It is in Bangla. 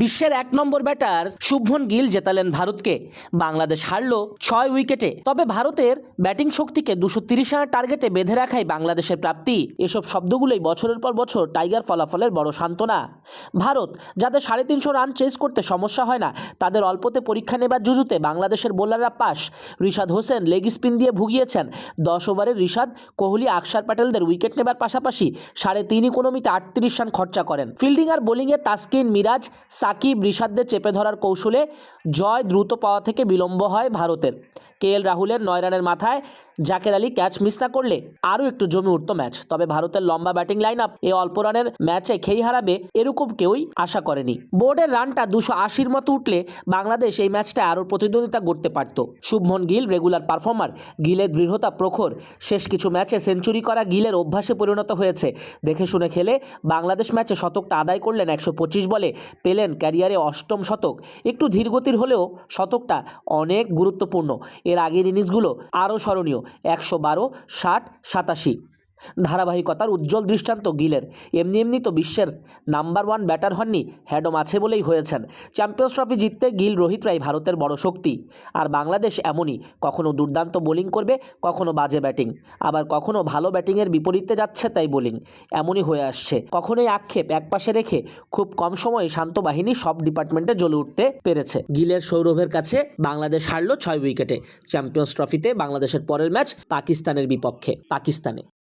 বিশ্বের এক নম্বর ব্যাটার শুভমন গিল জেতালেন ভারতকে। বাংলাদেশ হারল ছয় উইকেটে। তবে ভারতের ব্যাটিং শক্তিকে দুশো তিরিশ রানের টার্গেটে বেঁধে রাখাই বাংলাদেশের প্রাপ্তি। এসব শব্দগুলোই বছরের পর বছর টাইগার ফলাফলের বড় সান্ত্বনা। ভারত, যাদের সাড়ে তিনশো রান চেস করতে সমস্যা হয় না, তাদের অল্পতে পরীক্ষা নেবার জুজুতে বাংলাদেশের বোলাররা পাস রিশাদ হোসেন লেগ স্পিন দিয়ে ভুগিয়েছেন। দশ ওভারে রিশাদ, কোহলি, আকসার প্যাটেলদের উইকেট নেবার পাশাপাশি সাড়ে তিন ইকোনমিতে আটত্রিশ রান খরচা করেন। ফিল্ডিং আর বোলিংয়ে তাসকিন মিরাজ সাকিব রিশাদদের চেপে ধরার কৌশলে জয় দ্রুত পাওয়া থেকে বিলম্ব হয় ভারতের। কে এল রাহুলের নয় রানের মাথায় জাকের আলী ক্যাচ মিস না করলে আরও একটু জমে উঠত ম্যাচ তবে ভারতের লম্বা ব্যাটিং লাইন আপ এই অল্প রানের ম্যাচে খেই হারাবে এরকম কেউই আশা করেনি। বোর্ডের রানটা দুশো আশির মতো উঠলে বাংলাদেশ এই ম্যাচটা আরও প্রতিদ্বন্দ্বিতা করতে পারত। শুভমন গিল রেগুলার পারফর্মার গিলের দৃঢ়তা প্রখর। শেষ কিছু ম্যাচে সেঞ্চুরি করা গিলের অভ্যাসে পরিণত হয়েছে। দেখে শুনে খেলে বাংলাদেশ ম্যাচে শতকটা আদায় করলেন একশো পঁচিশ বলে পেলেন ক্যারিয়ারে অষ্টম শতক। একটু ধীরগতির হলেও শতকটা অনেক গুরুত্বপূর্ণ। এর আগের ইনিংসগুলো আরও স্মরণীয় একশো বারো ষাট সাতাশি। ধারাবাহিকতার উজ্জ্বল দৃষ্টান্ত গিলের এমনি এমনি তো বিশ্বের নাম্বার ওয়ান ব্যাটার হননি, হ্যাডম আছে বলেই হয়েছেন। চ্যাম্পিয়ন্স ট্রফি জিততে গিল রোহিতরাই ভারতের বড় শক্তি। আর বাংলাদেশ এমনই, কখনো দুর্দান্ত বোলিং করবে, কখনো বাজে ব্যাটিং। আবার কখনো ভালো ব্যাটিংয়ের বিপরীতে যাচ্ছে তাই বোলিং। এমনই হয়ে আসছে। কখনোই আক্ষেপ একপাশে রেখে খুব কম সময়ে শান্ত বাহিনী সব ডিপার্টমেন্টে জ্বলে উঠতে পেরেছে। গিলের সৌরভের কাছে বাংলাদেশ হারলো ছয় উইকেটে। চ্যাম্পিয়ন্স ট্রফিতে বাংলাদেশের পরের ম্যাচ পাকিস্তানের বিপক্ষে। পাকিস্তানে।